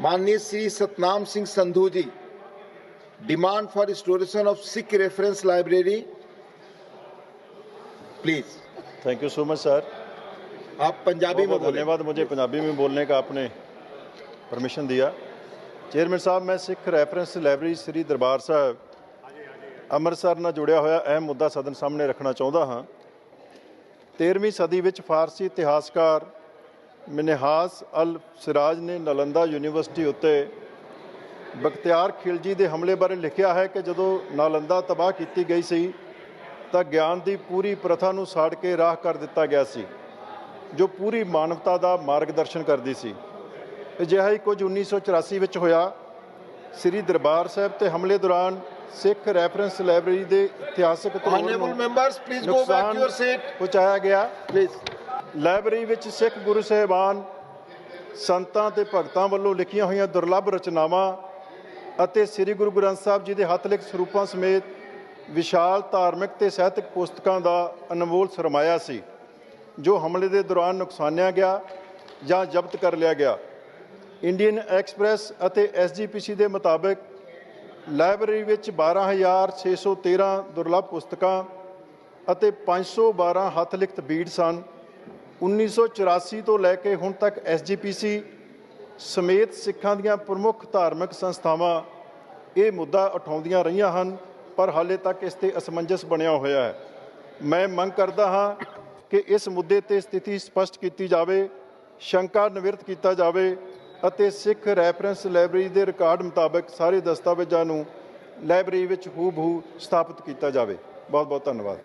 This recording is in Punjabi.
माननीय Shri Satnam Singh Sandhu ji demand for restoration of Sikh reference library please thank you so much sir आप पंजाबी में बहुत बोले धन्यवाद मुझे पंजाबी में बोलने का आपने परमिशन दिया ਚੇਅਰਮੈਨ ਸਾਹਿਬ ਮੈਂ ਸਿੱਖ ਰੈਫਰੈਂਸ ਲਾਇਬ੍ਰੇਰੀ ਸ੍ਰੀ ਦਰਬਾਰ ਸਾਹਿਬ ਅੰਮ੍ਰਿਤਸਰ ਨਾਲ ਜੁੜਿਆ ਹੋਇਆ ਅਹਿਮ ਮੁੱਦਾ ਸਦਨ ਸਾਹਮਣੇ ਰੱਖਣਾ ਚਾਹੁੰਦਾ ਹਾਂ 13ਵੀਂ ਸਦੀ ਵਿੱਚ ਫਾਰਸੀ ਇਤਿਹਾਸਕਾਰ ਮਿਨਹਾਸ ਅਲ ਸਿਰਾਜ ਨੇ ਨਲੰਦਾ ਯੂਨੀਵਰਸਿਟੀ ਉੱਤੇ ਬਖਤਿਆਰ ਖਿਲਜੀ ਦੇ ਹਮਲੇ ਬਾਰੇ ਲਿਖਿਆ ਹੈ ਕਿ ਜਦੋਂ ਨਾਲੰਦਾ ਤਬਾਹ ਕੀਤੀ ਗਈ ਸੀ ਤਾਂ ਗਿਆਨ ਦੀ ਪੂਰੀ ਪ੍ਰਥਾ ਨੂੰ ਸਾੜ ਕੇ ਰਾਹ ਕਰ ਦਿੱਤਾ ਗਿਆ ਸੀ ਜੋ ਪੂਰੀ ਮਾਨਵਤਾ ਦਾ ਮਾਰਗਦਰਸ਼ਨ ਕਰਦੀ ਸੀ। ਅਜਿਹਾ ਹੀ ਕੁਝ 1984 ਵਿੱਚ ਹੋਇਆ। ਸ੍ਰੀ ਦਰਬਾਰ ਸਾਹਿਬ ਤੇ ਹਮਲੇ ਦੌਰਾਨ ਸਿੱਖ ਰੈਫਰੈਂਸ ਲਾਇਬ੍ਰੇਰੀ ਦੇ ਇਤਿਹਾਸਕ ਤੋਂ ਨੁਕਸਾਨ ਪਹੁੰਚਾਇਆ ਗਿਆ। ਪਲੀਜ਼ ਲਾਇਬ੍ਰੇਰੀ ਵਿੱਚ ਸਿੱਖ ਗੁਰੂ ਸਾਹਿਬਾਨ ਸੰਤਾਂ ਤੇ ਭਗਤਾਂ ਵੱਲੋਂ ਲਿਖੀਆਂ ਹੋਈਆਂ ਦੁਰਲੱਭ ਰਚਨਾਵਾਂ ਅਤੇ ਸ੍ਰੀ ਗੁਰੂ ਗ੍ਰੰਥ ਸਾਹਿਬ ਜੀ ਦੇ ਹੱਥ ਲਿਖਤ ਸਰੂਪਾਂ ਸਮੇਤ ਵਿਸ਼ਾਲ ਧਾਰਮਿਕ ਤੇ ਸਾਹਿਤਕ ਪੁਸਤਕਾਂ ਦਾ ਅਨਮੋਲ ਸਰਮਾਇਆ ਸੀ, ਜੋ ਹਮਲੇ ਦੇ ਦੌਰਾਨ ਨੁਕਸਾਨਿਆ ਗਿਆ ਜਾਂ ਜ਼ਬਤ ਕਰ ਲਿਆ ਗਿਆ। ਇੰਡੀਅਨ ਐਕਸਪ੍ਰੈਸ ਅਤੇ ਐਸਜੀਪੀਸੀ ਦੇ ਮੁਤਾਬਕ ਲਾਇਬ੍ਰੇਰੀ ਵਿੱਚ 12613 ਦੁਰਲੱਭ ਪੁਸਤਕਾਂ ਅਤੇ 512 ਹੱਥ ਲਿਖਤ ਬੀੜ ਸਨ। 1984 ਤੋਂ ਲੈ ਕੇ ਹੁਣ ਤੱਕ ਐਸਜੀਪੀਸੀ ਸਮੇਤ ਸਿੱਖਾਂ ਦੀਆਂ ਪ੍ਰਮੁੱਖ ਧਾਰਮਿਕ ਸੰਸਥਾਵਾਂ ਇਹ ਮੁੱਦਾ ਉਠਾਉਂਦੀਆਂ ਰਹੀਆਂ ਹਨ, ਪਰ ਹਾਲੇ ਤੱਕ ਇਸ ਤੇ ਅਸਮੰਜਸ ਬਣਿਆ ਹੋਇਆ ਹੈ। ਮੈਂ ਮੰਗ ਕਰਦਾ ਹਾਂ ਕਿ ਇਸ ਮੁੱਦੇ ਤੇ ਸਥਿਤੀ ਸਪਸ਼ਟ ਕੀਤੀ ਜਾਵੇ, ਸ਼ੰਕਾ ਨਿਵਰਤ ਕੀਤਾ ਜਾਵੇ ਅਤੇ ਸਿੱਖ ਰੈਫਰੈਂਸ ਲਾਇਬ੍ਰੇਰੀ ਦੇ ਰਿਕਾਰਡ ਮੁਤਾਬਕ ਸਾਰੇ ਦਸਤਾਵੇਜ਼ਾਂ ਨੂੰ ਲਾਇਬ੍ਰੇਰੀ ਵਿੱਚ ਹੂਬਹੂ ਸਥਾਪਿਤ ਕੀਤਾ ਜਾਵੇ। ਬਹੁਤ ਬਹੁਤ ਧੰਨਵਾਦ।